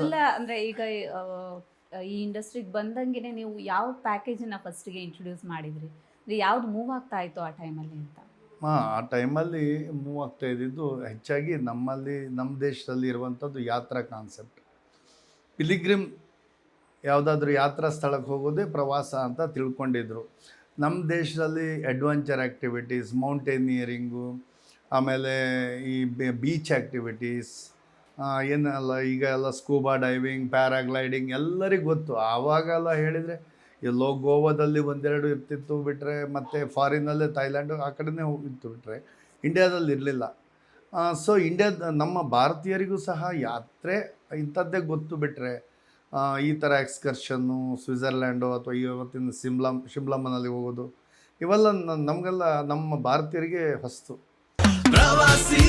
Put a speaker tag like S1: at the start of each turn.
S1: ಮೊದಲ ಅಂದ್ರೆ ಈಗ ಈ ಇಂಡಸ್ಟ್ರಿಗೆ ಬಂದಂಗೆ ನೀವು ಯಾವ ಪ್ಯಾಕೇಜನ್ನ ಫಸ್ಟಿಗೆ ಇಂಟ್ರೊಡ್ಯೂಸ್ ಮಾಡಿದ್ರಿ? ಅಂದ್ರೆ ಯಾವ್ದು ಮೂವ್ ಆಗ್ತಾ ಇತ್ತು ಆ ಟೈಮಲ್ಲಿ ಅಂತ?
S2: ಹಾಂ ಆ ಟೈಮಲ್ಲಿ ಮೂವ್ ಆಗ್ತಾ ಇದ್ದಿದ್ದು ಹೆಚ್ಚಾಗಿ ನಮ್ಮಲ್ಲಿ ನಮ್ಮ ದೇಶದಲ್ಲಿ ಇರುವಂಥದ್ದು ಯಾತ್ರಾ ಕಾನ್ಸೆಪ್ಟ್ ಪಿಲಿಗ್ರಿಮ್ ಯಾವುದಾದ್ರೂ ಯಾತ್ರಾ ಸ್ಥಳಕ್ಕೆ ಹೋಗೋದೇ ಪ್ರವಾಸ ಅಂತ ತಿಳ್ಕೊಂಡಿದ್ರು. ನಮ್ಮ ದೇಶದಲ್ಲಿ ಅಡ್ವೆಂಚರ್ ಆ್ಯಕ್ಟಿವಿಟೀಸ್ ಮೌಂಟೇನಿಯರಿಂಗು ಆಮೇಲೆ ಈ ಬೀಚ್ ಆ್ಯಕ್ಟಿವಿಟೀಸ್ ಏನೆಲ್ಲ ಈಗ ಎಲ್ಲ ಸ್ಕೂಬಾ ಡೈವಿಂಗ್ ಪ್ಯಾರಾಗ್ಲೈಡಿಂಗ್ ಎಲ್ಲರಿಗೂ ಗೊತ್ತು. ಆವಾಗೆಲ್ಲ ಹೇಳಿದರೆ ಎಲ್ಲೋ ಗೋವಾದಲ್ಲಿ ಒಂದೆರಡು ಇರ್ತಿತ್ತು ಬಿಟ್ಟರೆ ಮತ್ತು ಫಾರಿನಲ್ಲೇ ಥೈಲ್ಯಾಂಡು ಆ ಕಡೆನೇ ಹೋಗಿತ್ತು ಬಿಟ್ಟರೆ ಇಂಡ್ಯಾದಲ್ಲಿ ಇರಲಿಲ್ಲ. ಸೊ ಇಂಡ್ಯಾದ ನಮ್ಮ ಭಾರತೀಯರಿಗೂ ಸಹ ಯಾತ್ರೆ ಇಂಥದ್ದೇ ಗೊತ್ತು ಬಿಟ್ಟರೆ ಈ ಥರ ಎಕ್ಸ್ಕರ್ಷನ್ನು ಸ್ವಿಟ್ಜರ್ಲ್ಯಾಂಡು ಅಥವಾ ಇವತ್ತಿನ ಸಿಮ್ಲಾ, ಶಿಮ್ಲಮ್ಮನಲ್ಲಿ ಹೋಗೋದು, ಇವೆಲ್ಲ ನಮಗೆಲ್ಲ ನಮ್ಮ ಭಾರತೀಯರಿಗೆ ಹೊಸ್ತು
S3: ಪ್ರವಾಸಿ